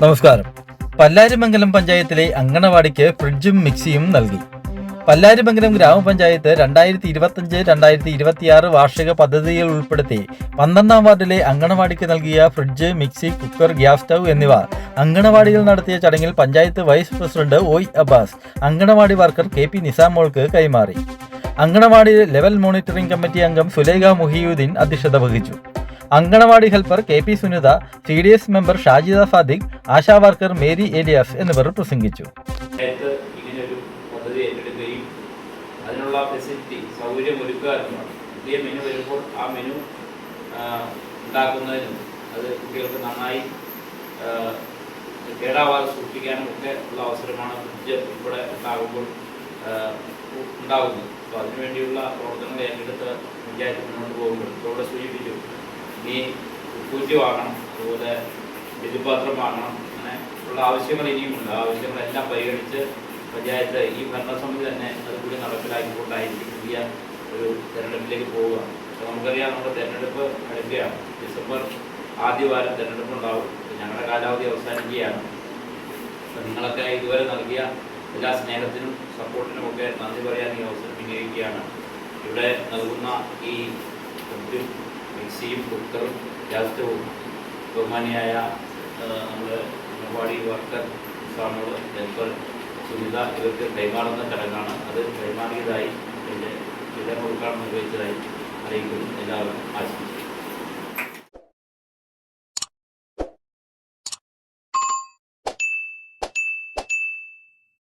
നമസ്കാരം. പല്ലാരിമംഗലം പഞ്ചായത്തിലെ അങ്കണവാടിക്ക് ഫ്രിഡ്ജും മിക്സിയും നൽകി. പല്ലാരിമംഗലം ഗ്രാമപഞ്ചായത്ത് രണ്ടായിരത്തി ഇരുപത്തഞ്ച് രണ്ടായിരത്തി ഇരുപത്തിയാറ് വാർഷിക പദ്ധതിയിൽ ഉൾപ്പെടുത്തി പന്ത്രണ്ടാം വാർഡിലെ അങ്കണവാടിക്ക് നൽകിയ fridge mixie cooker gas stove എന്നിവ അങ്കണവാടിയിൽ നടത്തിയ ചടങ്ങിൽ പഞ്ചായത്ത് വൈസ് പ്രസിഡന്റ് ഒയ് Abbas anganwadi worker K P നിസാമോൾക്ക് കൈമാറി. അങ്കണവാടി ലെവൽ മോണിറ്ററിംഗ് കമ്മിറ്റി അംഗം സുലേഖ മുഹിയുദ്ദീൻ അധ്യക്ഷത വഹിച്ചു. Anganwadi helper K P Sunitha C D S member Shajida Sadiq ASHA worker Mary Elias എന്നിവർ പ്രസംഗിച്ചു. അതിനുള്ള ഫെസിലിറ്റി ആ അത് കുട്ടികൾക്ക് നന്നായി കേടാവാതെ സൂക്ഷിക്കാനും ഒക്കെ ഉള്ള അവസരമാണ് ഫ്രിഡ്ജ് ഇവിടെ ഉണ്ടാകുമ്പോൾ ഉണ്ടാകുന്നത്. അപ്പോൾ അതിനുവേണ്ടിയുള്ള പ്രവർത്തനങ്ങൾ ഏറ്റെടുത്ത് പഞ്ചായത്ത് മുന്നോട്ട് പോകുമ്പോൾ ഇവിടെ സൂചിപ്പിച്ചു. ഇനി പൂറ്റി വാങ്ങണം അതുപോലെ ബലിപാത്രം വാങ്ങണം അങ്ങനെ ഉള്ള ആവശ്യങ്ങൾ ഇനിയുമുണ്ട്. ആവശ്യങ്ങളെല്ലാം പരിഗണിച്ച് പഞ്ചായത്ത് ഈ ഭരണസമിതി തന്നെ അതുകൂടി നടപ്പിലാക്കിക്കൊണ്ടായിരിക്കും പുതിയ ഒരു തെരഞ്ഞെടുപ്പിലേക്ക് പോവുക. അപ്പോൾ നമുക്കറിയാം നമ്മുടെ തെരഞ്ഞെടുപ്പ് അടുക്കുകയാണ് ഡിസംബർ ആദ്യവാരം തെരഞ്ഞെടുപ്പ് ഉണ്ടാവും. ഞങ്ങളുടെ കാലാവധി അവസാനിക്കുകയാണ്. അപ്പം നിങ്ങളൊക്കെ ഇതുവരെ നൽകിയ എല്ലാ സ്നേഹത്തിനും സപ്പോർട്ടിനും ഒക്കെ നന്ദി പറയാൻ ഈ അവസരം വിനിയോഗിക്കുകയാണ്. ഇവിടെ നൽകുന്ന ഈ മിക്സിയും കുക്കറും സ്റ്റവും ബഹുമാനിയായ നമ്മുടെ അംഗൻവാടി വർക്കർ സ്വാമികൾ ഹെൽപ്പർ സുനിത ഇവർക്ക് കൈമാറുന്ന ചടങ്ങാണ്. അത് കൈമാറിയതായി എന്റെ വിതരണം കൊടുക്കാൻ നിർവഹിച്ചതായി അറിയിക്കുന്നു. എല്ലാവരും ആശംസിക്കുന്നു.